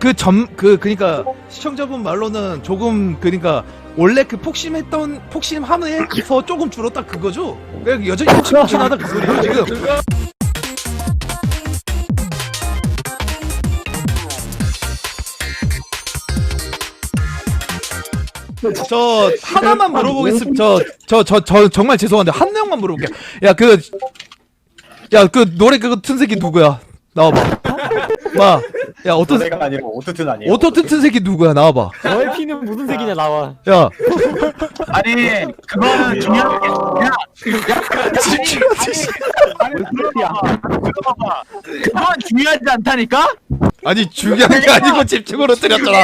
그 점 그 그니까 시청자분 말로는 조금 그니까 원래 그 폭심했던 폭심함에서 조금 줄었다 그거죠? 그러니까 여전히 폭심폭심하다 그 소리예요 지금. 저 하나만 물어보겠습니다. 저 저 저 저 정말 죄송한데 한 명만 물어볼게요. 야 그 야 그 노래 그거 튼 새끼 누구야? 나와봐. 마. 야 어떤 새- 내가 아니고 오토튠 아니에요? 어떤 튼 새끼 누구야? 나와봐. 너의 피는 무슨 색이냐 나와. 야. 아니 그거는 중요한 게 아니라 아니 들어봐봐 그건 중요하지 않다니까 아니 중요한 게 아니고 집중으로 때렸잖아.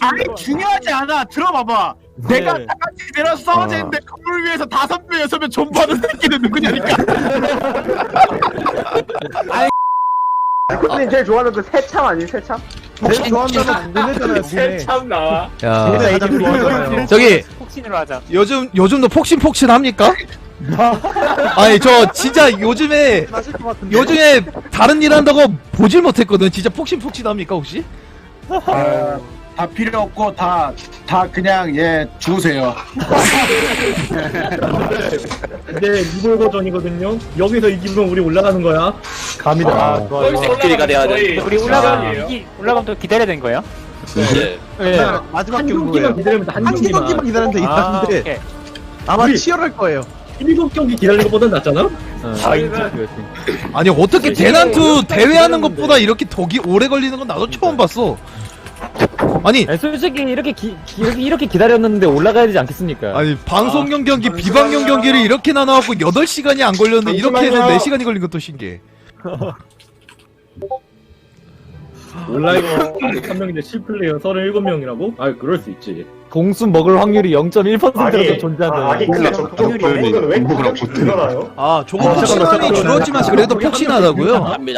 아니 중요하지 않아 들어봐봐 내가 네. 다 같이 내려 싸워져 있는데 그걸 위해서 다섯 명 여섯 명 존버하는 새끼는 누구냐니까 형님 제일 좋아하는 그 새참 아니에요 새참? 제일 좋아한다는 눈에잖아요 눈에 참 나와. 야. 가장 좋아하잖아요 저기 폭신으로 하자. 요즘 요즘도 폭신 폭신 합니까? 아니 저 진짜 요즘에 하실 것 같은데 요즘에 다른 일 한다고 보질 못했거든. 진짜 폭신 폭신 합니까 혹시? 아, 다 필요 없고 다 다 그냥 예 주세요 이제 이불 버전이거든요. 여기서 이기면 우리 올라가는 거야. 갑니다 아, 여기서 올라가야 돼. 우리 올라가면 이 올라가면 또 기다려야 되는 거예요? 네. 네. 마지막 한 경기만 기다리면 돼, 한한 경기만. 경기만 기다리면 돼 아, 있는데 오케이. 아마 우리- 치열할 거예요 일곱 경기 기다리는 것보다 낫잖아. 아, 인지. 아니 어떻게 대난투 대회하는 것보다 이렇게 더 기, 오래 걸리는 건 나도 처음 봤어. 아니 아니, 솔직히 이렇게 기, 기- 이렇게, 이렇게 기다렸는데 올라가야 되지 않겠습니까? 아니 방송용 경기 비방용 경기를 이렇게 나눠갖고 8시간이 안 걸렸는데 이렇게 해서 4시간이 걸린 것도 신기해. 온라인 한 명인데 실플레이어 37명이라고? 아, 그럴 수 있지. 공수 먹을 확률이 0.1%로 아니, 존재한다. 아, 아니 근데 저 저분은 왜 가격이 늘어나요? 아 조금 아, 폭신함이 잠깐만, 줄었지만 그래도 폭신하다고요. 한명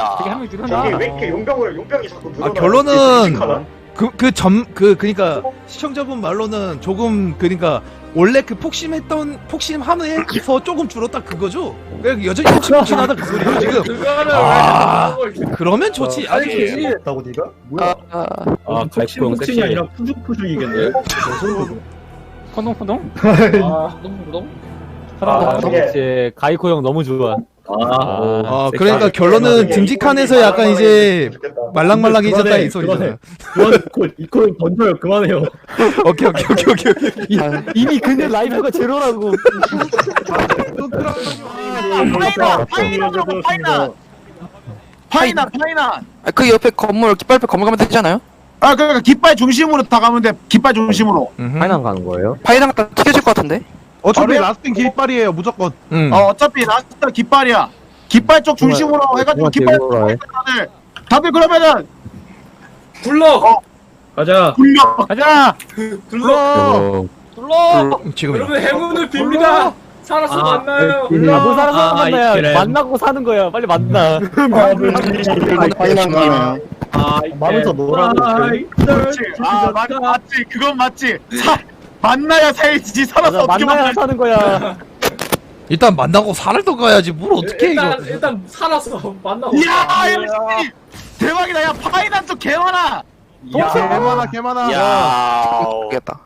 저게? 왜 이렇게 용병을 용병이 자꾸 늘어나요? 아, 결론은 이게 끔찍하나? 그 그점그 그니까 시청자분 말로는 조금 그니까 원래 그 폭심했던 폭심함에서 조금 줄었다 그거죠? 그러니까 여전히 폭신폭신하다 그 소리예요 지금. 아 그러면 좋지. 아니 했다고 니가? 뭐야 아, 폭신 폭신이 아니라 푸죽푸죽이겠네. 포동포동? 아, 너무 아, 저게- 이제 가이코 형 너무 좋아. 아, 아 그러니까 결론은 듬직한에서 약간 이제 말랑말랑해졌다 이 소리잖아요. 그만 이코 이코 던져요. 그만해요. 오케이 오케이 오케이 오케이. 오케이. 이미 근데 라이브가 제로라고. 파이나 파이나 들어봐 파이나 파이나 파이나 아, 그 옆에 건물 깃발 옆에 건물 가면 되잖아요. 아 그러니까 깃발 중심으로 다 가면 돼 깃발 중심으로 음흠. 가는 거예요? 파이랑 갖다 튀겨질 것 같은데. 어차피? 라스팅 길발이에요 무조건 음. 어 어차피 라스트 깃발이야 깃발 쪽 중심으로 해가지고 깃발 다들 다들 그러면은 굴러. 가자. 굴려 가자. 굴러. 지금 여러분 행운을 빕니다. 살아서 아, 만나요. 아, 뭐 사는 아, 거 만나야 이렇게. 만나고 사는 거야. 빨리 만나. 아, 마음에서 놀아도 그렇지 아 맞, 맞지 그건 맞지 사, 만나야 살지 살아서 맞아, 어떻게 만나야 만나 사는 거야. 일단 만나고 살을 더 가야지 뭘 어떻게 이거. 일단 일단 살아서 만나고. 이야 역시 대박이다 야 파이난 쪽 개많아 개많아 개많아 모르겠다.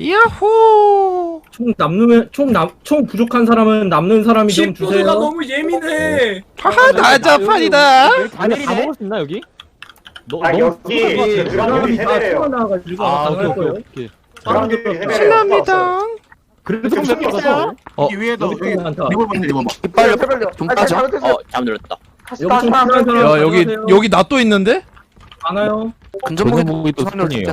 야호. 총 남는 총남총 부족한 사람은 남는 사람이 좀 주세요. 너무 예민해. 하하 나 자 판이다. 아니 다 먹을 수 있나 여기? 너, 아 너무 여기 튀어 나와가지고 아, 오케이. 오케이. 실례합니다. 그래도 여기 어. 여기 좀 많다. 이걸 보면 이거 봐 깃발 옆에 좀 빠져. 어 잠들었다. 여기 좀 필요한 사람 야 여기. 여기 나 또 있는데? 많아요. 근접목이 또 손이에요.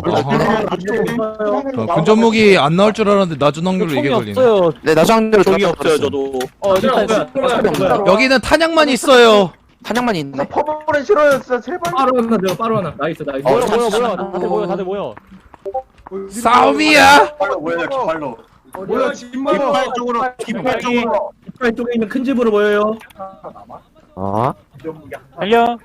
어, 근접목이 안 나올 줄 알았는데 낮은 확률로 이게 총이 걸리네. 없어요. 네 나중대로 종이 없어요. 저도. 어 뭐야, 일단 뭐야, 뭐야, 뭐야. 여기는 탄약만 있어요. 탄약만 있네. 퍼블은 싫어요 진짜 제발 빠루 하나 내가 빠루 하나. 나이스 나이스. 모여 모여 모여 다들 모여 다들 모여. 싸움이야. 발로 모여요 깃발로 뭐야 깃발 쪽으로 깃발 쪽으로 깃발 쪽에 있는 큰 집으로 모여요. 달려.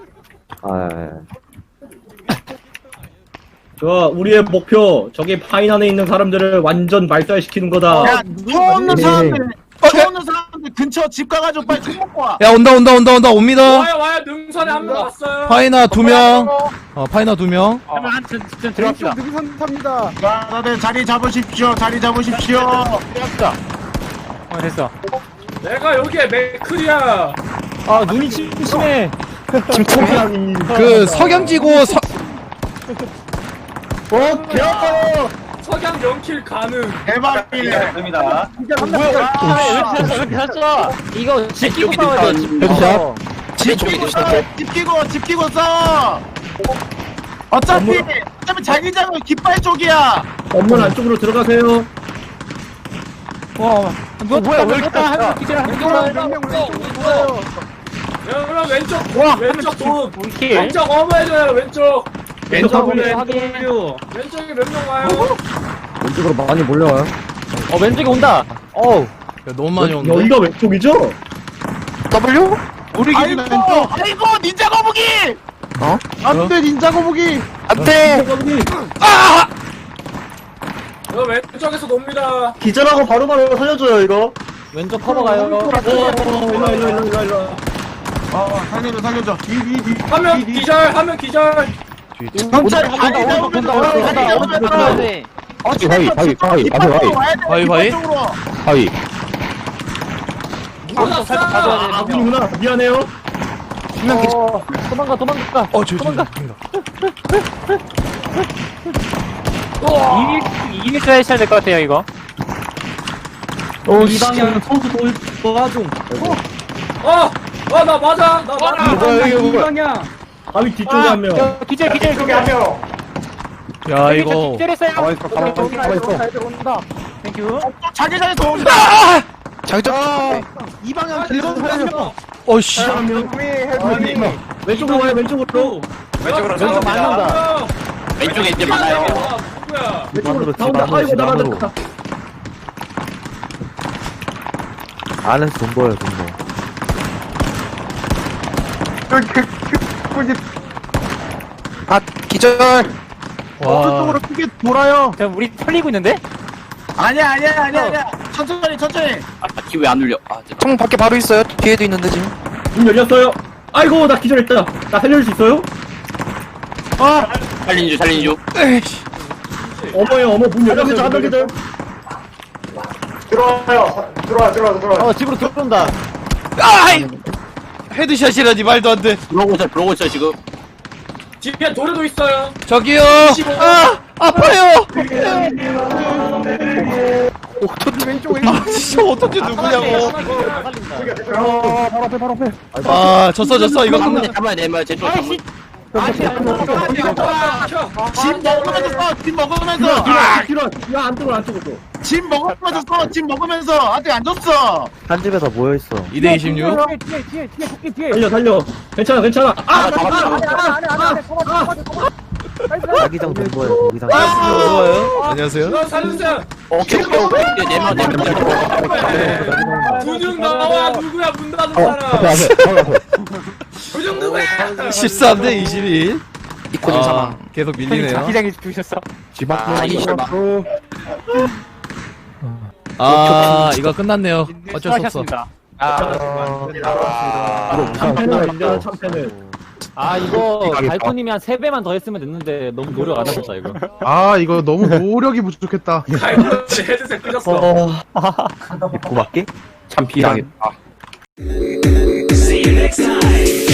저 우리의 목표 저기 파인 안에 있는 사람들을 완전 말살시키는 거다. 야 누워 없는 사람들 어, 총 없는 사람들 근처 집 가가지고 빨리 총 먹고 와. 야 온다 온다 온다 온다 옵니다 와요 와요 능선에 한 명 왔어요. 파이나 두 명 어, 파이나 두 명 그러면 한 좀, 좀 들어갑시다. 자, 다들 자리 잡으십시오. 자리 잡으십시오. 들어갑시다. 어 됐어. 내가 여기에 맥클이야. 아 눈이 침침해. 그 석양지고 서, 어 개아파요 석양 연킬 가능. 대박이네. 됩니다 아, 왜 이렇게 샀어? 이거 집 끼고 싸워야 돼. 집. 헤드샷. 집 끼고 써. 집 끼고 집 끼고 써. 어차피 어차피 자기장은 깃발 쪽이야. 건물 안쪽으로 들어가세요. 와, 뭐, 뭐야 왜 이렇게 한 기절 한 여러분 왼쪽 왼쪽 돈. 킬. 왼쪽 어머 해줘요 왼쪽. 왼쪽 확인해. 확인. 왼쪽에 몇 명 와요? 왼쪽으로 많이 몰려와요. 어 왼쪽에 온다. 어우. 야, 너무 많이 온다 여기가 왼쪽이죠? W? 우리 기지 아이고 왼쪽 아이고 닌자 거북이. 안돼 닌자 거북이 안돼. 저 왼쪽에서 놉니다. 기절하고 바로바로 살려줘요 이거 왼쪽 커버 가요. 일로 일로 일로 일로 일로. 어 살려줘 살려줘. 한명 기절 한 명 기절. 경찰 자리 잡으면서 자리 잡으면서. 바위 바위 바위 앞에 바위 바위, 바위? 바위. 몰랐어. 가져야 돼. 아군이구나. 미안해요. 어, 도망가 도망가. 어 저기 저기 이길 이길 줄 하셔야 될 것 같아요 이거. 이 방향 선수 돌 도와줌. 어, 어, 나 맞아, 나 맞아. 뭐야, 이게 뭐야? 방향. 바위 뒤쪽에 한 명. 기절 기절 저기 한명 야 이거 기절했어요. 가만 있어 가만 있어 가만 있어. 온다. 땡큐. 자기장에서 온다. 장전. 이 방향 길건 살려 어씨 왼쪽으로 와요, 왼쪽으로. 왼쪽으로 왼쪽 맞는다. 왼쪽에 이제 많아요. 많아요. 누구야? 왼쪽으로 나온다. 아이고, 나간다. 안에서 돈 보여 돈 보. 아 기절. 와 오른쪽으로 크게 돌아요 자 우리 털리고 있는데? 아니야 아니야 아니야 아니야. 천천히 천천히. 아기 왜 안 울려? 아, 총 밖에 바로 있어요. 뒤에도 있는데 지금. 문 열렸어요. 아이고, 나 기절했다. 나 살려줄 수 있어요? 살린 줄 살린 줄. 에이씨 어머요, 어머, 문 열렸어요. 문 열렸어요. 들어와요 들어와 들어와 들어와 어 집으로 들어온다. 아이 헤드샷이라니 말도 안돼. 들어오고 있어 들어오고 있어 지금. 뒤에 도로도 있어요. 저기요. 아 아파요. 아 진짜 어쩐지 누구냐고. 아 졌어 졌어. 이거 끝나 잡아야 돼. 뭐 제쪽. 집 먹으면서 써. 집 먹으면서. 뒤로, 야, 안 들어, 안 들어. 집 먹으면서 써. 집 먹으면서 아직 안 줬어. 한 집에서 모여 있어. 2대 26 살려, 살려. 괜찮아, 괜찮아. 아, 자기장 돈 보여. 자기장. 좋아요 안녕하세요 너 살려주세요. 오케이 오케이 오케이. 네명 네명 두중 나와, 누구야, 문 닫은 어, 사람. 두 중 누구야? 13대 21 이코딩 사망. 계속 밀리네요 자기장이 주셨어. 아 이 실망. 아 이거 끝났네요 어쩔 수 없어 수고하셨습니다. 인정은 참패는. 아 이거 달코님이 한 3배만 더 했으면 됐는데 너무 노력 안 하셨다 이거. 아 이거 너무 노력이 부족했다 제 헤드셋 삐졌어. 고맙게? 참 비당했다. See you next time.